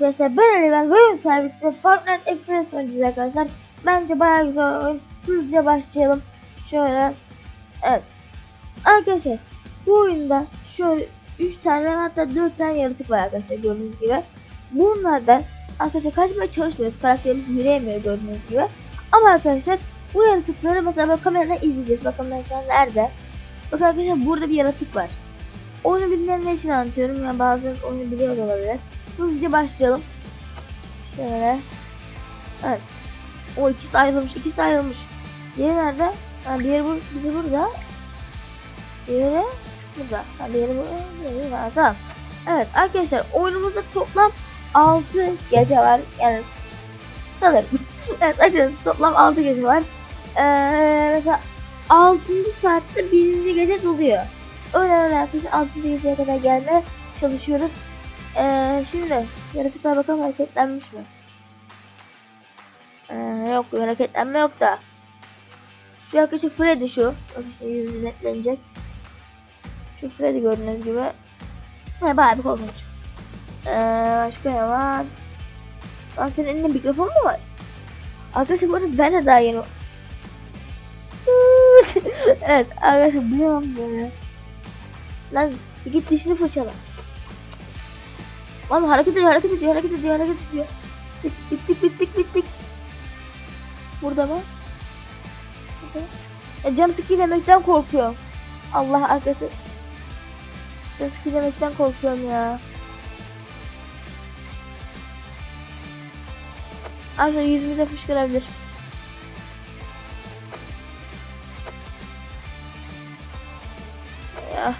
Arkadaşlar ben Ali ben oyun serviste Fortnite Express oynayacağız arkadaşlar. Bence bayağı güzel oyun. Hızlıca başlayalım. Şöyle. Evet. Arkadaşlar bu oyunda şöyle 3 tane hatta 4 tane yaratık var arkadaşlar gördüğünüz gibi. Bunlardan arkadaşlar kaçmaya çalışmıyoruz. Karakterimiz yürüyemiyor gördüğünüz gibi. Ama arkadaşlar bu yaratıkları mesela böyle kameradan izleyeceğiz. Bakın mesela nerede? Bakın arkadaşlar burada bir yaratık var. Oyunu bilmeyenler için anlatıyorum. Yani bazen oyunu biliyor olabilir. Hızlıca başlayalım. Şöyle. Evet. O ikisi ayrılmış. ikisi ayrılmış. Diğeri nerede? Ha, diğeri bu, biri burada. Diğeri burada. Ha, diğeri bu. Diğeri var. Tamam. Evet arkadaşlar oyunumuzda toplam 6 gece var. Yani sanırım. evet arkadaşlar toplam 6 gece var. Ee, mesela 6. saatte birinci gece doluyor. Öyle öyle arkadaşlar 6. geceye kadar gelmeye çalışıyoruz. Ee, şimdi yaratıklar bakalım hareketlenmiş mi? Ee, yok hareketlenme yok da. Şu arkadaşlar Freddy şu. Yüzü netlenecek. Şu Freddy gördüğünüz gibi. Ne bayağı bir korkunç. Ee, başka ne var? Lan senin elinde mikrofon mu var? Arkadaşlar bu arada ben de daha yeni... evet arkadaşlar biliyorum böyle. Lan git dişini fırçala. Lan hareket ediyor, hareket ediyor, hareket ediyor, hareket ediyor. Bit, bittik, bittik, bittik. Burada mı? Burada. Ya cam demekten korkuyorum. Allah arkası. Cam demekten korkuyorum ya. Arkadaşlar yüzümüze fışkırabilir. Ya.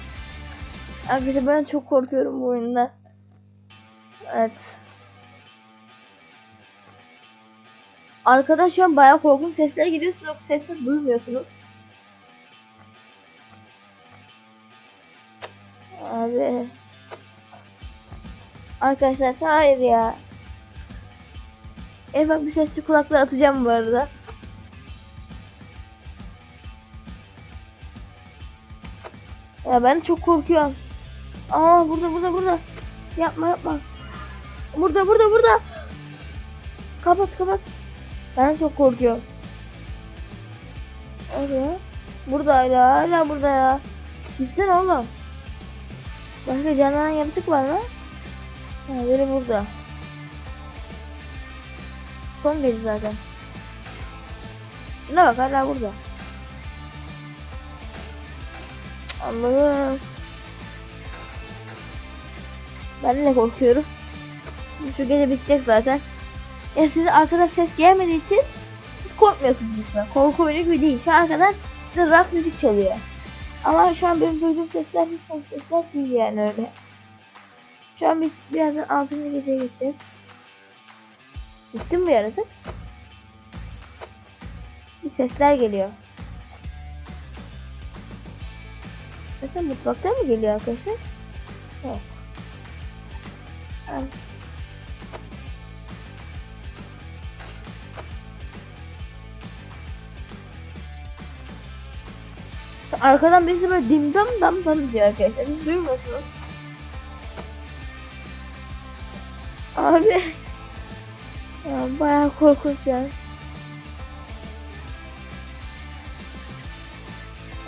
Arkadaşlar ben çok korkuyorum bu oyunda. Evet. An bayağı korkunç sesler geliyor. Siz o sesleri duymuyorsunuz. Abi. Arkadaşlar hayır ya. En bak bir sesli kulaklığı atacağım bu arada. Ya ben çok korkuyorum. Aa burada burada burada. Yapma yapma. Burada burada burada. Kapat kapat. Ben çok korkuyorum. Hadi ya. Burada hala hala burada ya. Gitsene oğlum. Başka canlanan yaratık var mı? Ha, biri burada. Son gezi zaten. Şuna bak hala burada. Allah'ım. Ben de korkuyorum. Şu gece bitecek zaten. Ya size arkadan ses gelmediği için siz korkmuyorsunuz lütfen. Korku oyunu gibi değil. Şu an arkadan size rock müzik çalıyor. Ama şu an benim duyduğum sesler hiç sesler değil yani öyle. Şu an bir, birazdan 6. geceye geçeceğiz. Bitti mi yaratık? Bir sesler geliyor. Mesela mutfaktan mı geliyor arkadaşlar? Yok. Evet. Arkadan birisi böyle dim dam dam dam diyor arkadaşlar. Siz duymuyorsunuz. Abi. Ya bayağı korkunç ya.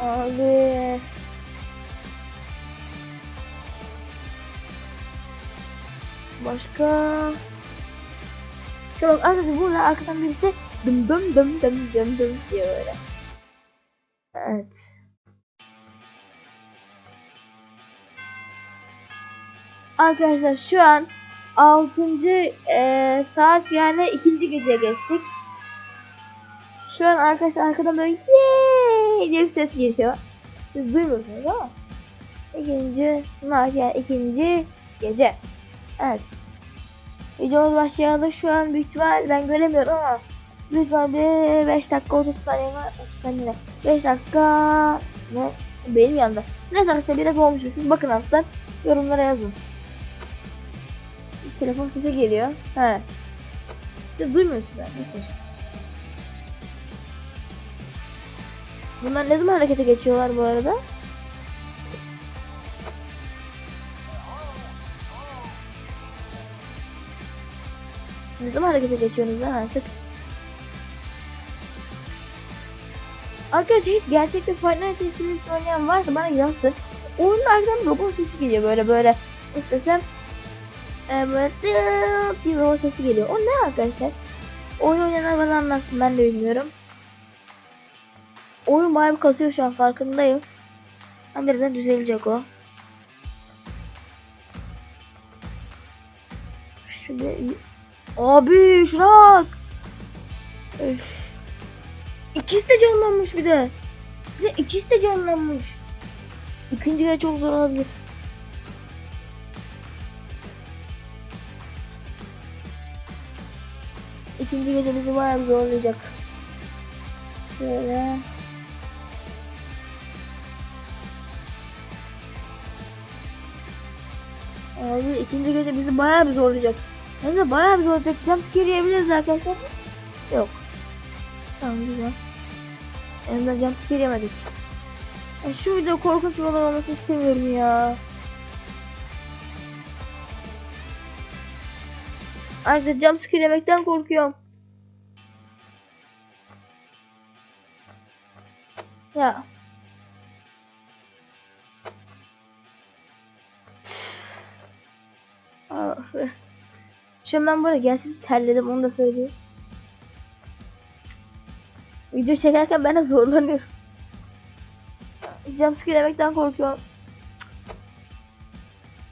Abi. Başka. Şu bak arkadaşlar burada arkadan birisi dım dım dım dım dım dım diyor böyle. Evet. Arkadaşlar şu an 6. E, saat yani ikinci geceye geçtik. Şu an arkadaşlar arkadan böyle yeee diye bir ses geliyor. Siz duymuyorsunuz ama. İkinci saat yani ikinci gece. Evet. Videomuz başlayalı şu an büyük ihtimal ben göremiyorum ama büyük ihtimal bir 5 dakika 30 saniye var. 30 saniye 5 dakika ne? Benim yanında. Neyse arkadaşlar biraz olmuş. Siz bakın alttan yorumlara yazın. Telefon sesi geliyor. He. Siz duymuyorsunuz yani. Nasıl? Bunlar ne zaman harekete geçiyorlar bu arada? Ne zaman harekete geçiyorsunuz lan artık? Arkadaşlar hiç gerçekte Fortnite Infinite oynayan varsa bana yazsın. Oyunun arkadan robot sesi geliyor böyle böyle. Nasıl e, tıp diye robot sesi geliyor. O ne arkadaşlar? Oyun oynayanlar bana anlatsın ben de bilmiyorum. Oyun bayağı bir kasıyor şu an farkındayım. Ama birazdan düzelecek o. Şöyle Abi şuna bak. Öf. İkisi de canlanmış bir de. Bir de ikisi de canlanmış. İkinci gece çok zor olabilir. İkinci gece bizi bayağı zorlayacak. Şöyle. Abi ikinci gece bizi bayağı bir zorlayacak. De bayağı bir zorlayacak. Jumpscare yiyebiliriz arkadaşlar. Yok. Tamam güzel. En azından jumpscare yemedik. Ya şu video korkunç bir olay olmasını istemiyorum ya. Artık jumpscare yemekten korkuyorum. Ya. Ah be. An ben böyle gerçekten terledim onu da söyleyeyim. Video çekerken ben de zorlanıyorum. Jumpscare yemekten korkuyorum.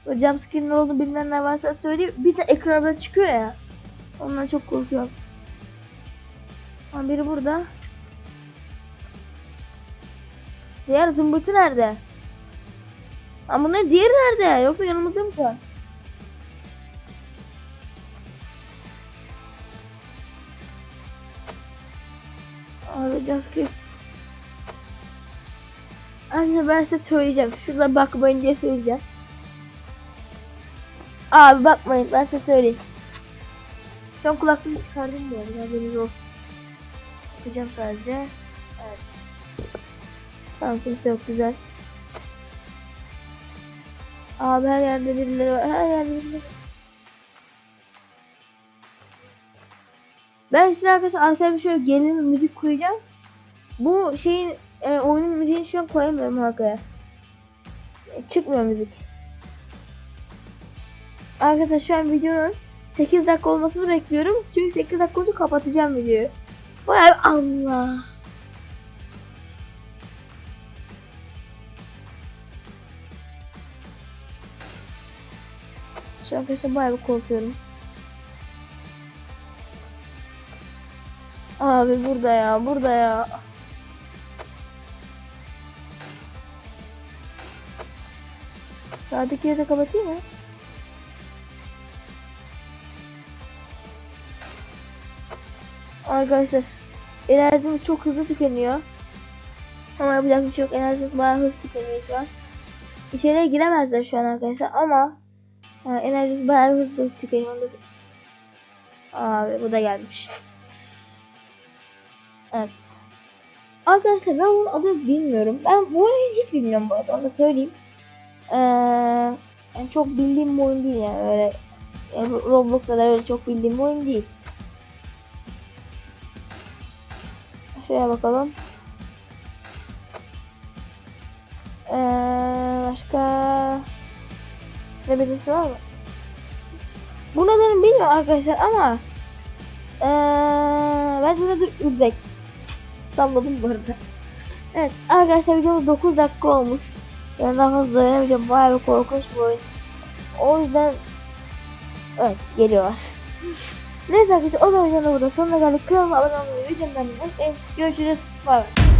O jumpscare'in ne olduğunu bilmeyenler varsa söyleyeyim. Bir de ekranda çıkıyor ya. Ondan çok korkuyorum. Ama biri burada. Diğer zımbırtı nerede? Ama bunların diğeri nerede? Yoksa yanımızda mı şu an? Jumpscare. Anne ben size söyleyeceğim. Şurada bakmayın diye söyleyeceğim. Abi bakmayın ben size söyleyeyim. Şu an kulaklığımı çıkardım arada haberiniz olsun. Bakacağım sadece. Evet. Tamam kimse yok güzel. Abi her yerde birileri var. Her yerde birileri. Ben size arkadaşlar arkaya bir şöyle gelin müzik koyacağım. Bu şeyin e, oyunun müziğini şu an koyamıyorum arkaya. Çıkmıyor müzik. Arkadaşlar şu an videonun 8 dakika olmasını bekliyorum. Çünkü 8 dakika olunca kapatacağım videoyu. Bir Allah. Arkadaşlar bayağı bir korkuyorum. Abi burada ya, burada ya. Sağdaki yeri de kapatayım mı? Arkadaşlar enerjimiz çok hızlı tükeniyor. Ama yapacak bir şey yok. Enerjimiz bayağı hızlı tükeniyor şu an. İçeriye giremezler şu an arkadaşlar ama ha, enerjimiz bayağı hızlı tükeniyor. Abi bu da gelmiş. Evet. Arkadaşlar ben bunun adını bilmiyorum. Ben bu oyunu hiç bilmiyorum bu arada onu söyleyeyim. Ee, yani çok bildiğim bir oyun değil yani öyle yani Roblox'ta da öyle çok bildiğim bir oyun değil. Şuraya bakalım. Ee, başka Şurada birisi var mı? Bu nedenini bilmiyorum arkadaşlar ama ee, ben burada da ürdek salladım bu arada. Evet arkadaşlar videomuz 9 dakika olmuş. Ben daha fazla dayanamayacağım. Bayağı bir korkunç bir oyun. O yüzden evet geliyorlar. Neyse arkadaşlar o zaman videonun burada sonuna geldik. Kanalıma abone olmayı, videomdan unutmayın. Görüşürüz. Bay bay.